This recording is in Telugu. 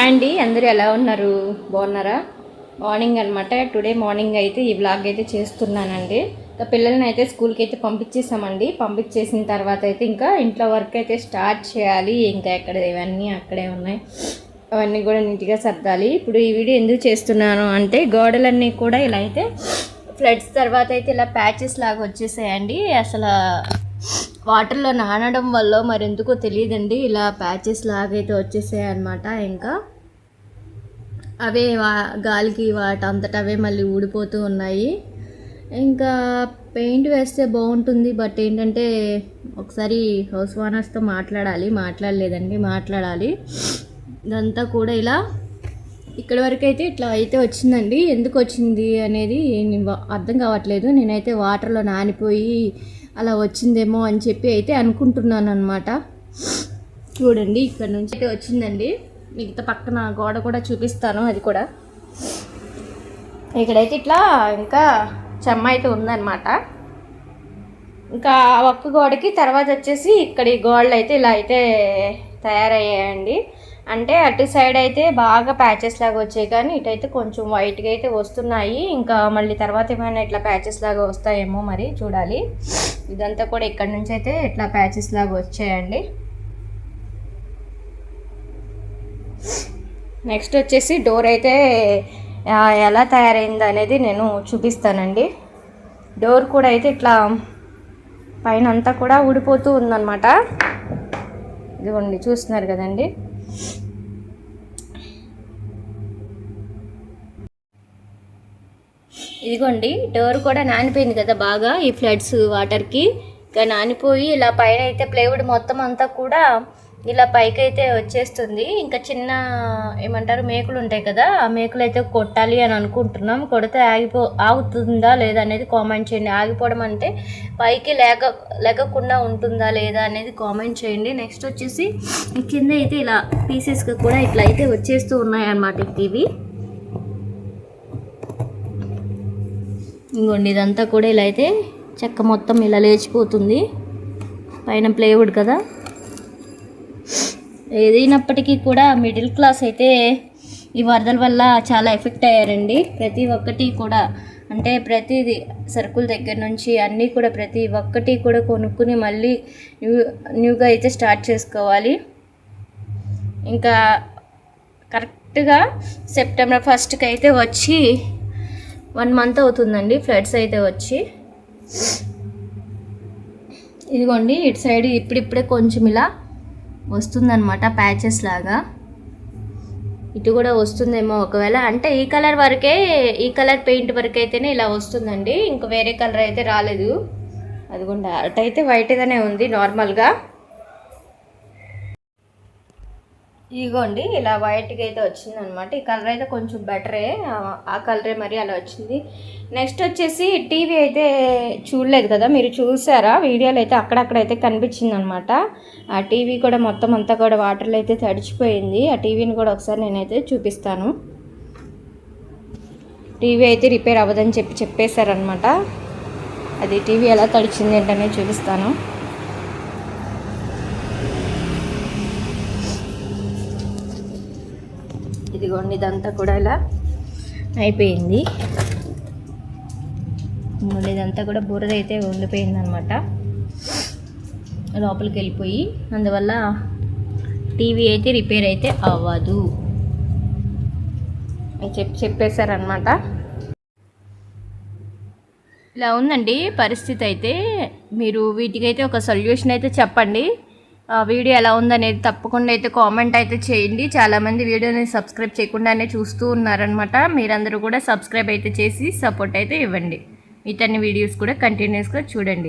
అండి అందరూ ఎలా ఉన్నారు? బాగున్నారా? మార్నింగ్ అనమాట టుడే మార్నింగ్ అయితే ఈ బ్లాగ్ అయితే చేస్తున్నానండి. ఇంకా పిల్లల్ని అయితే స్కూల్కి అయితే పంపించేసామండి. పంపించేసిన తర్వాత అయితే ఇంకా ఇంట్లో వర్క్ అయితే స్టార్ట్ చేయాలి. ఇంకా ఎక్కడ ఇవన్నీ అక్కడే ఉన్నాయి. అవన్నీ కూడా నీట్గా సర్దాలి. ఇప్పుడు ఈ వీడియో ఎందుకు చేస్తున్నాను అంటే గోడలన్నీ కూడా ఇలా అయితే ఫ్లడ్స్ తర్వాత అయితే ఇలా ప్యాచెస్ లాగా వచ్చేసాయండి. అసలు వాటర్లో నానడం వల్ల మరెందుకో తెలియదండి. ఇలా ప్యాచెస్ లాగైతే వచ్చేసాయి అనమాట ఇంకా. అవే వా గాలికి వాటి అంతటా అవే మళ్ళీ ఊడిపోతూ ఉన్నాయి. ఇంకా పెయింట్ వేస్తే బాగుంటుంది బట్ ఏంటంటే ఒకసారి హౌస్ ఓనర్స్తో మాట్లాడాలి మాట్లాడలేదండి మాట్లాడాలి. ఇదంతా కూడా ఇలా ఇక్కడ వరకు అయితే ఇట్లా అయితే వచ్చిందండి. ఎందుకు వచ్చింది అనేది నేను అర్థం కావట్లేదు. నేనైతే వాటర్లో నానిపోయి అలా వచ్చిందేమో అని చెప్పి అయితే అనుకుంటున్నాను అనమాట చూడండి ఇక్కడ నుంచి అయితే వచ్చిందండి. మిగతా పక్కన గోడ కూడా చూపిస్తాను అది కూడా. ఇక్కడైతే ఇట్లా ఇంకా చెమ్మ అయితే ఉందన్నమాట. ఇంకా ఒక్క గోడకి తర్వాత వచ్చేసి ఇక్కడ ఈ గోడలు అయితే ఇలా అయితే తయారయ్యాయండి. అంటే అటు సైడ్ అయితే బాగా ప్యాచెస్ లాగా వచ్చాయి కానీ ఇటైతే కొంచెం వైట్గా అయితే వస్తున్నాయి. ఇంకా మళ్ళీ తర్వాత ఏమైనా ఇట్లా ప్యాచెస్ లాగా వస్తాయేమో మరి చూడాలి. ఇదంతా కూడా ఇక్కడ నుంచి అయితే ఇట్లా ప్యాచెస్ లాగా వచ్చాయండి. నెక్స్ట్ వచ్చేసి డోర్ అయితే ఎలా తయారైంది అనేది నేను చూపిస్తానండి. డోర్ కూడా అయితే ఇట్లా పైన అంతా కూడా ఊడిపోతూ ఉందన్నమాట. ఇదిగోండి చూస్తున్నారు కదండి. ఇదిగోండి డోర్ కూడా నానిపోయింది కదా బాగా ఈ ఫ్లడ్స్ వాటర్కి. ఇంకా నానిపోయి ఇలా పైన అయితే ప్లేవుడ్ మొత్తం అంతా కూడా ఇలా పైకి అయితే వచ్చేస్తుంది. ఇంకా చిన్న ఏమంటారు మేకులు ఉంటాయి కదా ఆ మేకులు అయితే కొట్టాలి అని అనుకుంటున్నాం. కొడితే ఆగిపో ఆగుతుందా లేదా అనేది కామెంట్ చేయండి. ఆగిపోవడం అంటే పైకి లేక లేకకుండా ఉంటుందా లేదా అనేది కామెంట్ చేయండి. నెక్స్ట్ వచ్చేసి కింద అయితే ఇలా పీసెస్గా కూడా ఇట్లా అయితే వచ్చేస్తూ ఉన్నాయి అన్నమాట ఇవి ఇంకోండి ఇదంతా కూడా ఇలా అయితే చెక్క మొత్తం ఇలా లేచిపోతుంది. పైన ప్లేవుడ్ కదా. ఏదైనప్పటికీ కూడా మిడిల్ క్లాస్ అయితే ఈ వరదల వల్ల చాలా ఎఫెక్ట్ అయ్యారండి. ప్రతి ఒక్కటి కూడా అంటే ప్రతిది సరుకుల దగ్గర నుంచి అన్నీ కూడా ప్రతి ఒక్కటి కూడా కొనుక్కుని మళ్ళీ న్యూ న్యూగా అయితే స్టార్ట్ చేసుకోవాలి. ఇంకా కరెక్ట్గా సెప్టెంబర్ ఫస్ట్కి అయితే వచ్చి వన్ మంత్ అవుతుందండి ఫ్లడ్స్ అయితే వచ్చి. ఇదిగోండి ఇటు సైడ్ ఇప్పుడిప్పుడే కొంచెం ఇలా వస్తుందన్నమాట ప్యాచెస్ లాగా. ఇటు కూడా వస్తుందేమో ఒకవేళ. అంటే ఈ కలర్ వరకే ఈ కలర్ పెయింట్ వరకు అయితేనే ఇలా వస్తుందండి. ఇంక వేరే కలర్ అయితే రాలేదు. అదిగోండి అటైతే వైట్గానే ఉంది నార్మల్గా ఇగోండి ఇలా వైట్గా అయితే వచ్చింది అనమాట ఈ కలర్ అయితే కొంచెం బెటరే ఆ- కలరే మరి అలా వచ్చింది. నెక్స్ట్ వచ్చేసి టీవీ అయితే చూడలేదు కదా మీరు చూసారా? వీడియోలో అయితే అక్కడక్కడ అయితే కనిపించింది అనమాట ఆ టీవీ కూడా మొత్తం అంతా కూడా వాటర్లో అయితే తడిచిపోయింది. ఆ టీవీని కూడా ఒకసారి నేనైతే చూపిస్తాను. టీవీ అయితే రిపేర్ అవ్వదని చెప్పి చెప్పేశారనమాట. అది టీవీ ఎలా తడిచింది ఏంటనే చూపిస్తాను. ఇదిగోండి ఇదంతా కూడా ఇలా అయిపోయింది. ఇదిగోండి ఇదంతా కూడా బురద అయితే ఉండిపోయింది అనమాట లోపలికి వెళ్ళిపోయి అందువల్ల టీవీ అయితే రిపేర్ అయితే అవ్వదు. అని చెప్పి చెప్పేశారనమాట. ఇలా ఉందండి పరిస్థితి అయితే మీరు వీటికైతే ఒక సొల్యూషన్ అయితే చెప్పండి. వీడియో ఎలా ఉందనేది తప్పకుండా అయితే కామెంట్ అయితే చేయండి. చాలామంది వీడియోని సబ్స్క్రైబ్ చేయకుండానే చూస్తూ ఉన్నారనమాట మీరందరూ కూడా సబ్స్క్రైబ్ అయితే చేసి సపోర్ట్ అయితే ఇవ్వండి. ఇతన్ని వీడియోస్ కూడా కంటిన్యూస్గా చూడండి.